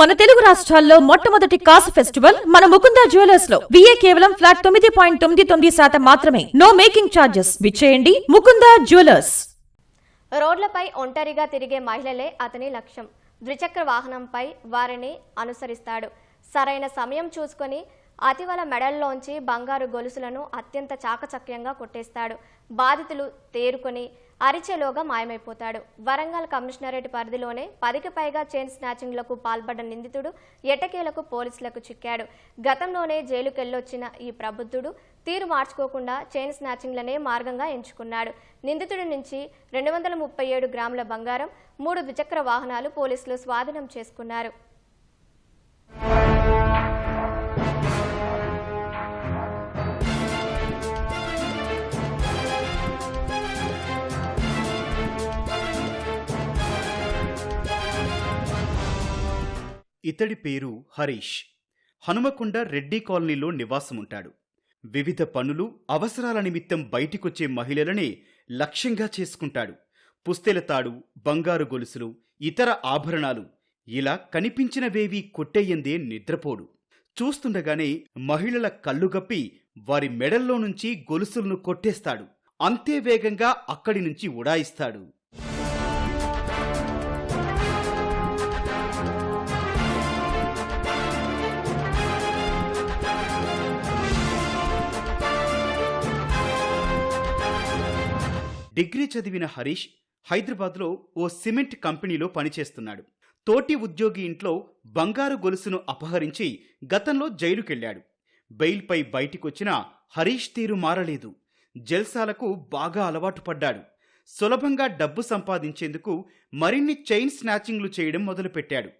మన తెలుగు రాష్ట్రాల్లో మొట్టమొదటి కాసు ఫెస్టివల్ మన ముకుందా జ్యువెలర్స్లో. విఏ కేవలం ఫ్లాట్ తొమ్మిది పాయింట్ తొమ్మిది తొమ్మిది శాతం మాత్రమే. నో మేకింగ్ ఛార్జెస్ విచ్చేయండి. ముకుందా జ్యువెలర్స్. రోడ్లపై ఒంటరిగా తిరిగే మహిళలే అతని లక్ష్యం. ద్విచక్ర వాహనంపై వారిని అనుసరిస్తాడు. సరైన సమయం చూసుకొని అతివల మెడల్లోంచి బంగారు గొలుసులను అత్యంత చాకచక్యంగా కొట్టేస్తాడు. బాధితులు తేరుకొని అరిచేలోగా మాయమైపోతాడు. వరంగల్ కమిషనరేట్ పరిధిలోనే పదికి పైగా చైన్ స్నాచింగ్లకు పాల్పడ్డ నిందితుడు ఎటకేలకు పోలీసులకు చిక్కాడు. గతంలోనే జైలుకెళ్ళొచ్చిన ఈ ప్రబుద్ధుడు తీరు మార్చుకోకుండా చైన్ స్నాచింగ్లనే మార్గంగా ఎంచుకున్నాడు. నిందితుడి నుంచి రెండు వందల ముప్పై ఏడు గ్రాముల బంగారం మూడు ద్విచక్ర వాహనాలు పోలీసులు స్వాధీనం చేసుకున్నారు. ఇతడి పేరు హరీష్. హనుమకొండ రెడ్డి కాలనీలో నివాసముంటాడు. వివిధ పనులు అవసరాల నిమిత్తం బయటికొచ్చే మహిళలనే లక్ష్యంగా చేసుకుంటాడు. పుస్తెల తాడు బంగారు గొలుసులు ఇతర ఆభరణాలు ఇలా కనిపించినవేవి కొట్టేయందే నిద్రపోడు. చూస్తుండగానే మహిళల కళ్ళుగప్పి వారి మెడల్లో నుంచి గొలుసులను కొట్టేస్తాడు. అంతే వేగంగా అక్కడి నుంచి ఉడాయిస్తాడు. డిగ్రీ చదివిన హరీష్ హైదరాబాద్లో ఓ సిమెంట్ కంపెనీలో పనిచేస్తున్నాడు. తోటి ఉద్యోగి ఇంట్లో బంగారు గొలుసును అపహరించి గతంలో జైలుకెళ్ళాడు బెయిల్పై బయటికొచ్చినా హరీష్ తీరు మారలేదు. జల్సాలకు బాగా అలవాటు పడ్డాడు. సులభంగా డబ్బు సంపాదించేందుకు మరిన్ని చైన్ స్నాచింగ్లు చేయడం మొదలుపెట్టాడు.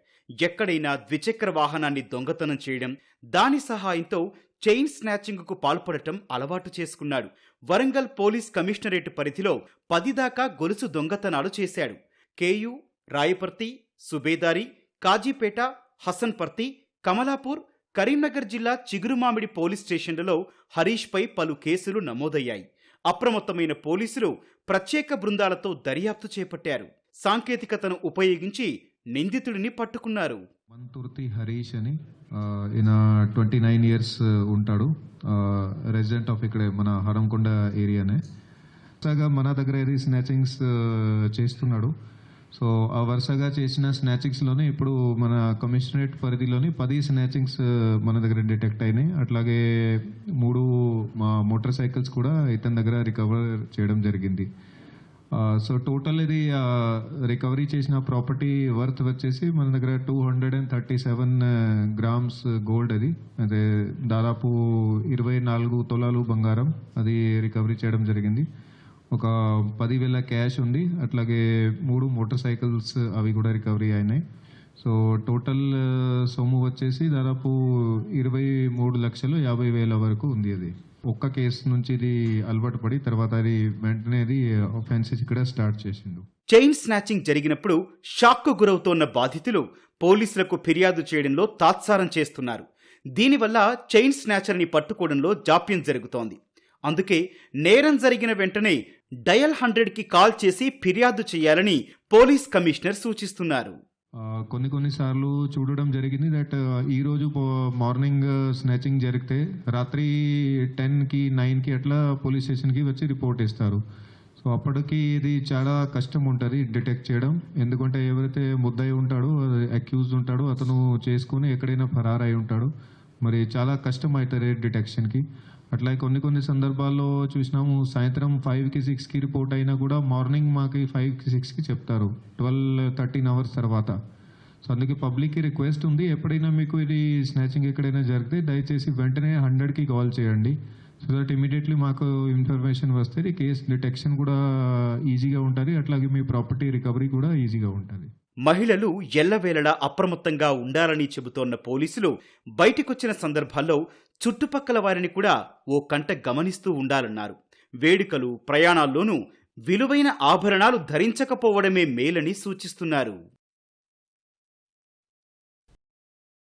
ఎక్కడైనా ద్విచక్ర వాహనాన్ని దొంగతనం చేయడం దాని సహాయంతో చైన్ స్నాచింగ్కు పాల్పడటం అలవాటు చేసుకున్నాడు. వరంగల్ పోలీస్ కమిషనరేట్ పరిధిలో పది దాకా గొలుసు దొంగతనాలు చేశాడు. కేయు రాయపర్తి సుబేదారి కాజీపేట హసన్పర్తి కమలాపూర్ కరీంనగర్ జిల్లా చిగురుమామిడి పోలీస్ స్టేషన్లలో హరీష్పై పలు కేసులు నమోదయ్యాయి. అప్రమత్తమైన పోలీసులు ప్రత్యేక బృందాలతో దర్యాప్తు చేపట్టారు. సాంకేతికతను ఉపయోగించి నిందితుడిని పట్టుకున్నారు. మంతుర్తి హరీష్ అని ఆ, ఈయన ట్వంటీ నైన్ ఇయర్స్ ఉంటాడు. రెసిడెంట్ ఆఫ్ ఇక్కడే మన హరంకొండ ఏరియానే. వరుసగా మన దగ్గర ఏది స్నాచింగ్స్ చేస్తున్నాడు. సో ఆ వరుసగా చేసిన స్నాచింగ్స్లోనే ఇప్పుడు మన కమిషనరేట్ పరిధిలోని పది స్నాచింగ్స్ మన దగ్గర డిటెక్ట్ అయినాయి. అట్లాగే మూడు మా మోటార్ సైకిల్స్ కూడా ఇతని దగ్గర రికవర్ చేయడం జరిగింది. సో టోటల్ ఇది రికవరీ చేసిన ప్రాపర్టీ వర్త్ వచ్చేసి మన దగ్గర two hundred and thirty seven grams gold అది. అదే దాదాపు ఇరవై నాలుగు తులాలు బంగారం అది రికవరీ చేయడం జరిగింది. ఒక పదివేల క్యాష్ ఉంది. అట్లాగే మూడు మోటార్ సైకిల్స్ uh, అవి కూడా రికవరీ అయినాయి. సో టోటల్ uh, సొమ్ము వచ్చేసి దాదాపు ఇరవై మూడు లక్షలు యాభై వేల వరకు ఉంది అది. ఒక్క కేసు నుంచి ఇది అలవాటు పడి తర్వాత అది వెంటనే అది ఇక్కడ స్టార్ట్ చేసిండు. చైన్ స్నాచింగ్ జరిగినప్పుడు షాక్కు గురవుతోన్న బాధితులు పోలీసులకు ఫిర్యాదు చేయడంలో తాత్సారం చేస్తున్నారు. దీనివల్ల చైన్ స్నాచర్ని పట్టుకోవడంలో జాప్యం జరుగుతోంది. అందుకే నేరం జరిగిన వెంటనే డయల్ హండ్రెడ్కి కాల్ చేసి ఫిర్యాదు చేయాలని పోలీస్ కమిషనర్ సూచిస్తున్నారు. కొన్ని కొన్నిసార్లు చూడడం జరిగింది దట్ ఈరోజు మార్నింగ్ స్నాచింగ్ జరిగితే రాత్రి టెన్కి నైన్కి అట్లా పోలీస్ స్టేషన్కి వచ్చి రిపోర్ట్ ఇస్తారు సో అప్పటికి ఇది చాలా కష్టం ఉంటుంది డిటెక్ట్ చేయడం. ఎందుకంటే ఎవరైతే ముద్దయి ఉంటాడో అక్యూజ్ ఉంటాడో అతను చేసుకుని ఎక్కడైనా ఫరారై ఉంటాడు. మరి చాలా కష్టం అవుతుంది డిటెక్షన్కి అట్లా కొన్ని కొన్ని సందర్భాల్లో చూసినాము సాయంత్రం ఫైవ్కి సిక్స్కి రిపోర్ట్ అయినా కూడా మార్నింగ్ మాకు ఫైవ్కి సిక్స్కి చెప్తారు. ట్వెల్వ్ థర్టీన్ అవర్స్ తర్వాత. సో అందుకే పబ్లిక్కి రిక్వెస్ట్ ఉంది. ఎప్పుడైనా మీకు ఇది స్నాచింగ్ ఎక్కడైనా జరిగితే దయచేసి వెంటనే హండ్రెడ్కి కాల్ చేయండి. సో దట్ ఇమీడియట్లీ మాకు ఇన్ఫర్మేషన్ వస్తే కేసు కేస్ డిటెక్షన్ కూడా ఈజీగా ఉంటుంది. అట్లాగే మీ ప్రాపర్టీ రికవరీ కూడా ఈజీగా ఉంటుంది. మహిళలు ఎల్లవేళలా అప్రమత్తంగా ఉండాలని చెబుతోన్న పోలీసులు బయటికొచ్చిన సందర్భాల్లో చుట్టుపక్కల వారిని కూడా ఓ కంట గమనిస్తూ ఉండాలన్నారు. వేడుకలు ప్రయాణాల్లోనూ విలువైన ఆభరణాలు ధరించకపోవడమే మేలని సూచిస్తున్నారు.